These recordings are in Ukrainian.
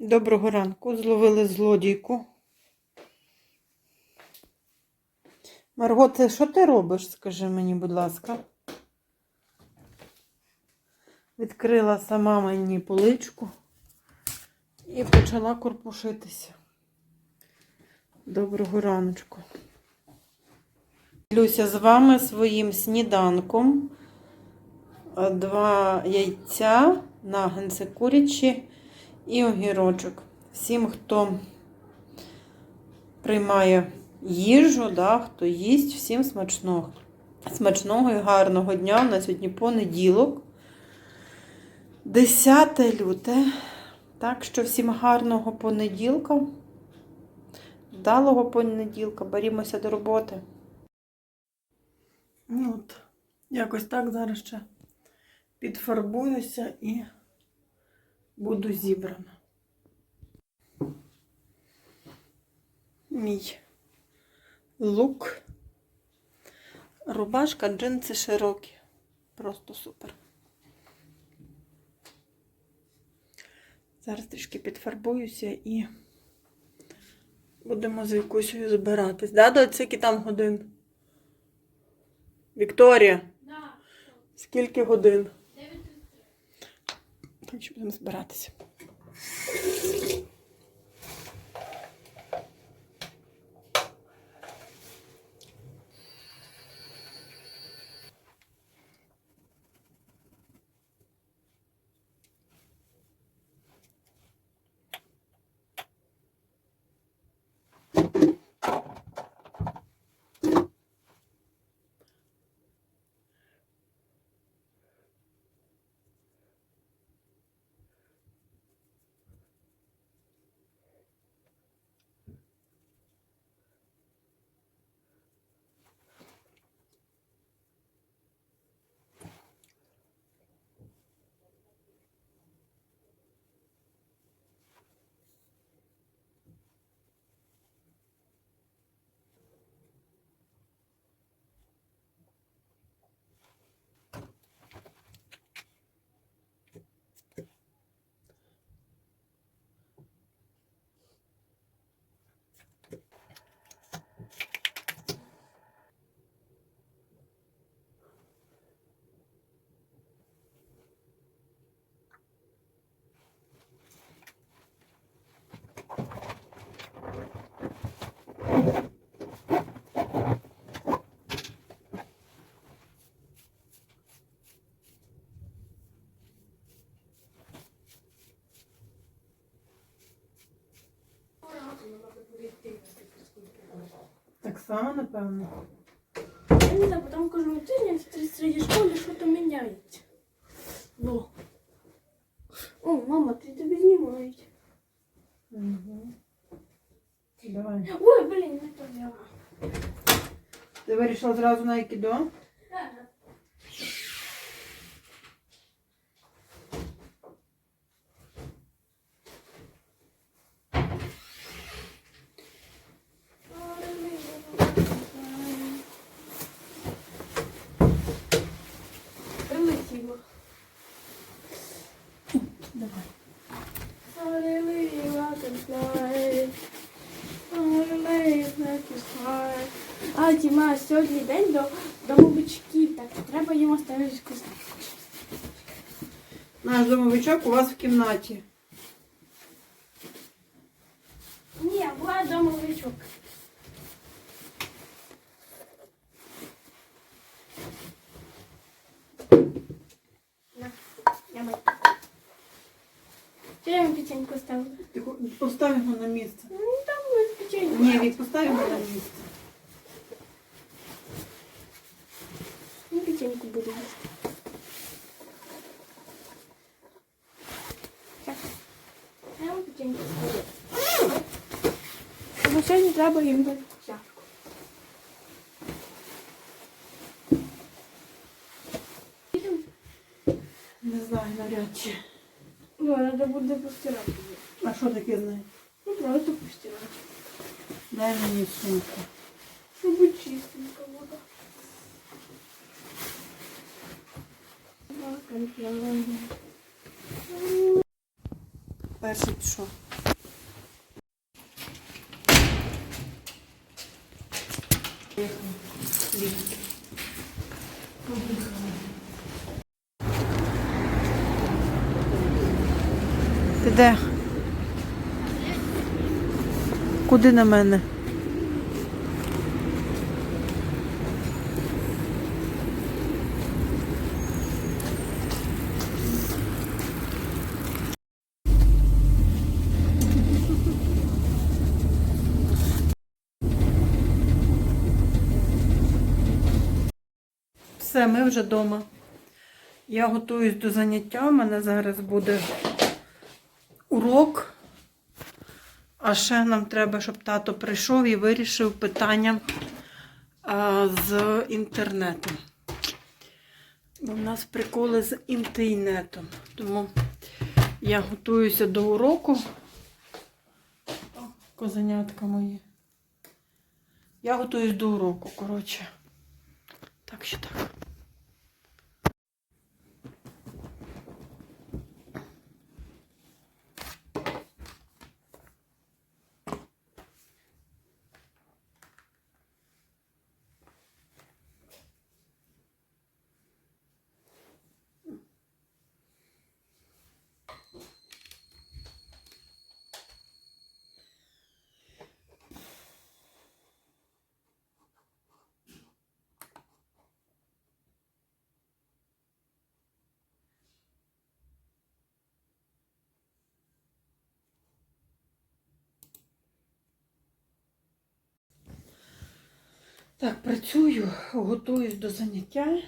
Доброго ранку. Зловили злодійку. Марго, це що ти робиш? Скажи мені, будь ласка. Відкрила сама мені поличку і почала корпушитися. Доброго раночку. Ділюся з вами своїм сніданком. Два яйця, нагенці курячі і огірочок. Всім, хто приймає їжу, да, хто їсть, всім смачного. Смачного і гарного дня. У нас сьогодні понеділок. 10 люте. Так що всім гарного понеділка. Вдалого понеділка. Берімося до роботи. Ну От, якось так зараз ще підфарбуюся і буду зібрана. Мій лук. Рубашка, джинси широкі. Просто супер. Зараз трішки підфарбуюся і будемо з Вікусею збиратись. Да, доць, скільки там годин? Вікторія, Да, скільки годин? 9.33. Так будемо збиратися. само, напевно. Я не знаю, потім кожного тижня в тій середній школі щось міняється. Во. О, мама, ти тобі знімають. Угу. Давай. Ой, блін, не то взяла. Ти вирішила зразу на айкідо? Прилетіло. Давай. А, Діма, сьогодні день до, до мобичків, так треба йому ставити косточку. Наш домовичок у вас в кімнаті. Ні, була до мобичок. На, я маю. Що я вам печеньку ставила? Ти хо- постав його на місце. Ну, там ось печеньку. Ні, Вік, постав його на місце. Ну, печеньку буду їсти. Так. Я вам печеньку ставлю. Бо сьогодні треба їм дати чашку. Не знаю, навряд чи. Ну, треба буде постирати. А что такие знає? Ну правда, пустила. Дай мне сумку. Чтобы чистенько вода. Перший пішов. Ти де? Куди на мене? Все, ми вже вдома. Я готуюсь до заняття. У мене зараз буде урок. А ще нам треба, щоб тато прийшов і вирішив питання а, з інтернетом. Бо в нас приколи з інтернетом. Тому я готуюся до уроку. О, козенятка мої. Я готуюсь до уроку, коротше. Так що так. Так, працюю, готуюсь до заняття.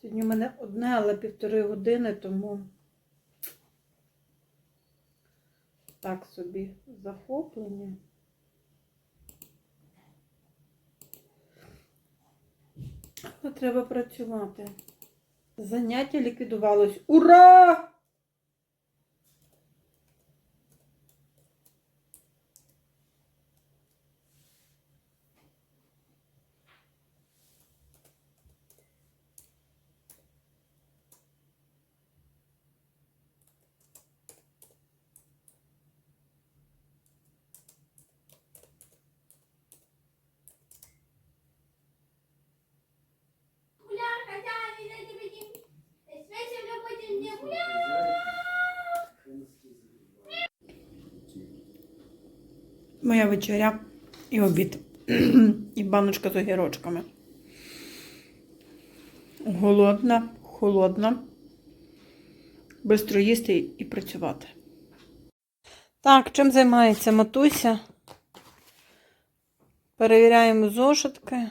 Сьогодні в мене одне, але півтори години, тому так собі захоплення. Треба працювати. Заняття ліквідувалось. Ура! Моя вечеря і обід. і баночка з огірочками. Голодна, холодна. Бистро їсти і працювати. Так, чим займається матуся? Перевіряємо зошитки.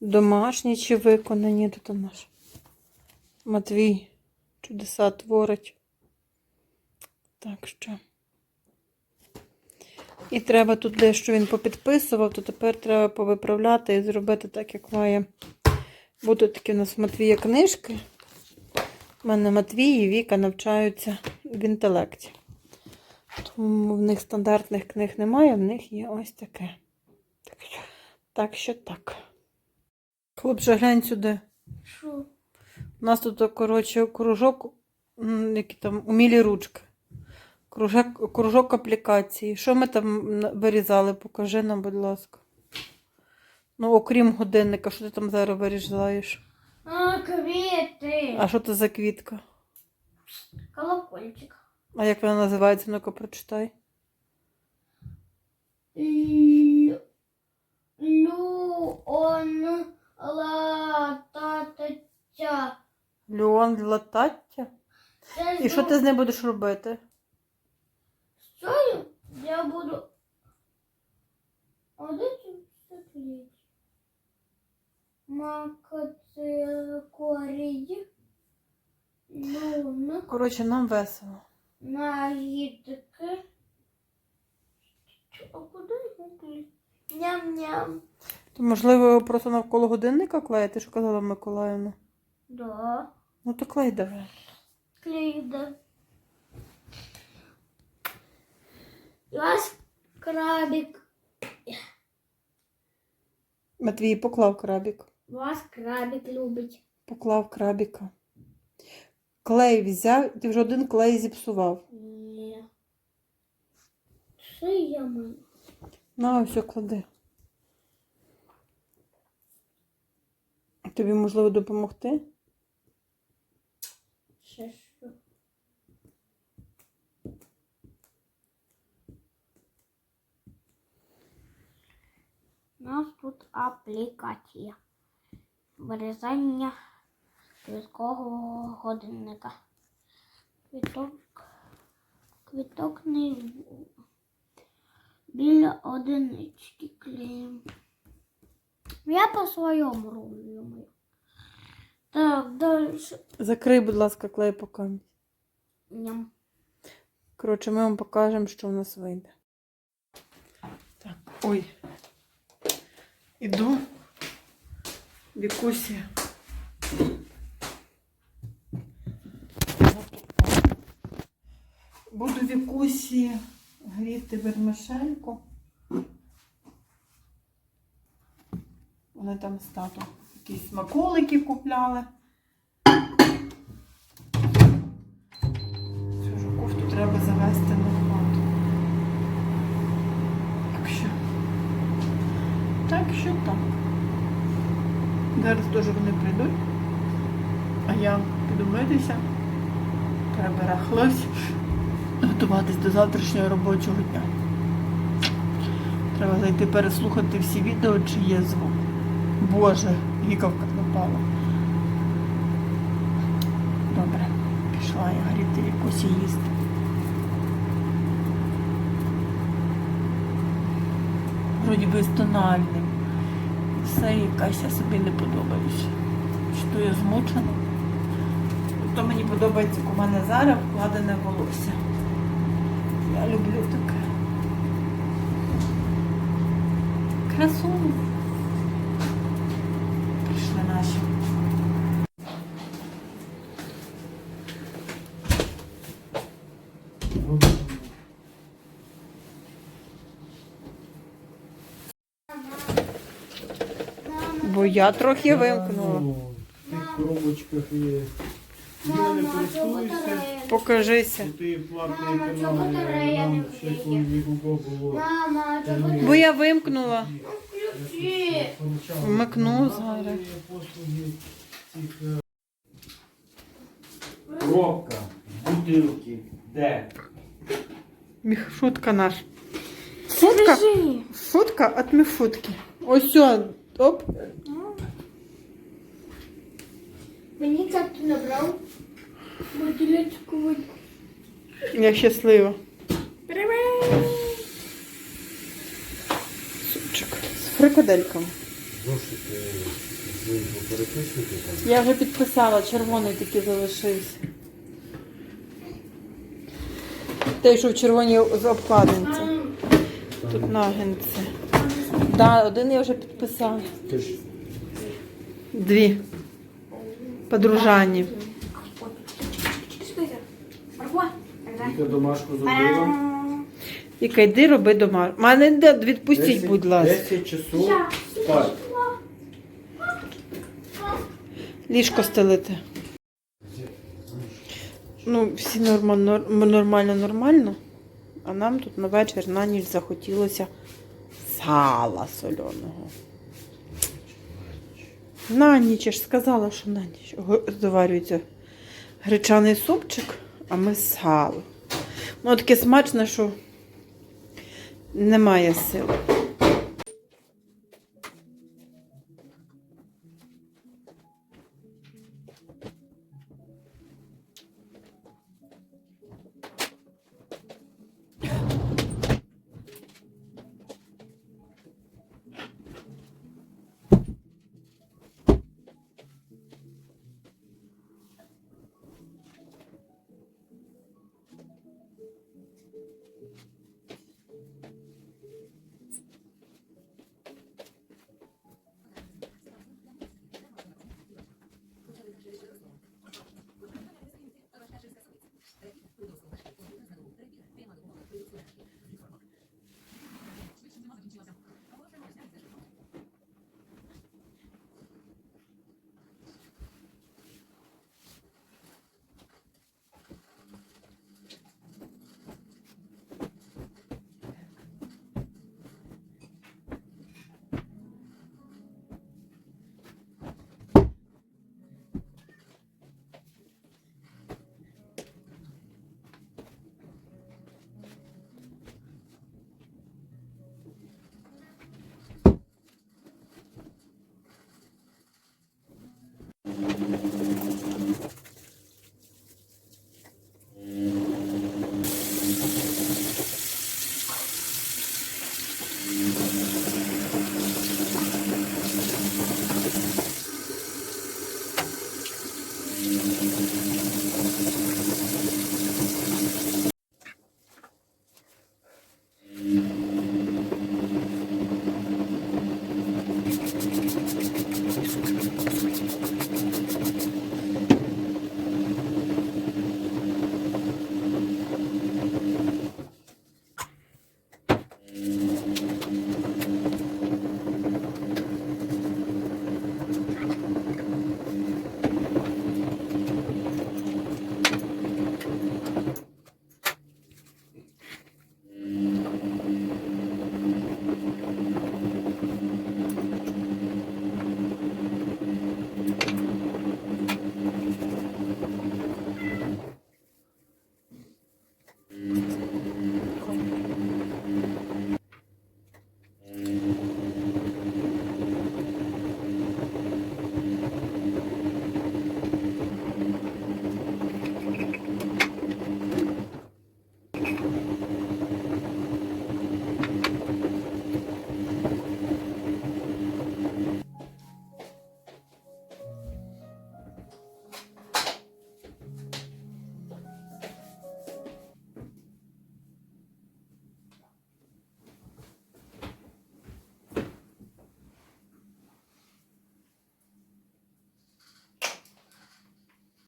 Домашні чи виконані тут у нас. Матвій чудеса творить. Так що. І треба тут дещо він попідписував, то тепер треба повиправляти і зробити так, як має бути такі у нас Матвія книжки. У мене Матвій і Віка навчаються в інтелекті. Тому в них стандартних книг немає, в них є ось таке. Так. Що так. Хлопче, глянь сюди. Що? У нас тут, коротше, кружок, які там умілі ручки. Кружок, кружок аплікації. Що ми там вирізали? Покажи нам, будь ласка. Ну, окрім годинника, що ти там зараз вирізаєш? А, квіти. А що це за квітка? Колокольчик. А як вона називається? Ну-ка, прочитай. Леон латаття. І що ти з ним будеш робити? З цією я буду... А де це все клеїть? Макацикорій. Люн. Коротше, нам весело. Нагідки. А куди його? Ням-ням. То, можливо, просто навколо годинника клеїти, що казала Миколаївна. Да. Ну то клей давай. Клей, да. У вас крабик. Матвій поклав крабік. Вас крабик любить. Поклав крабіка. Клей взяв, ти вже один клей зіпсував. Ні. Шия моя. На, все клади. Тобі можливо допомогти? Ще? У нас тут аплікація. Вирізання квіткового годинника. Квіток. Квіток не біля одинички клеїмо. Я по своєму роблю. Так, далі. Закрий, будь ласка, клей по камінь. Ням. Коротше, ми вам покажемо, що в нас вийде. Так, ой. Іду. Вікусі. Буду Вікусі гріти вермишельку. Вони там з татом якісь смаколики купляли. Цю ж кофту треба завести на хату. Так що. Так що так. Зараз теж вони прийдуть. А я піду митися. Переберахлась. Готуватись до завтрашнього робочого дня. Треба зайти переслухати всі відео, чи є звук. Боже, гікавка напала. Добре, пішла я гріти якусь їсти. Вроді би з тональним. Все якась я собі не подобаюся. То я змучена? То мені подобається, як у мене зараз вкладене волосся. Я люблю таке. Красуня. Бо я трохи вимкнула. Ну, В тих коробочках є. Я не користуюся, Покажися. бо ти платний Мама, канал, я нам ще коли нікого було. Мама, Та чого. Бо я вимкнула. Включи. Получав Вмикну зараз. послуги цих, е, Пробка, бутилки, де? Міх- Шутка наш. Шутка? Держи. Шутка от міфутки. Ось все. Оп. Мені ти набрав? Бутилечку води. Я щаслива. Привет. Супчик. З фрикадельками. Зошити переписуєте там? Я вже підписала, червоний такий залишився. Той, що в червоній обкладинці. Тут нагинці. Да, один я вже підписала. Дві. Подружані. Віка домашку зробила? Іка, йди роби дома. Мене відпустіть, будь ласка. 10 часов. Ліжко стелити. Ну, всі нормально, нормально, нормально. А нам тут на вечір на ніч захотілося сала соляного. На ніч, я ж сказала, що на ніч заварюється гречаний супчик, а ми сало. Ну, таке смачне, що немає сил.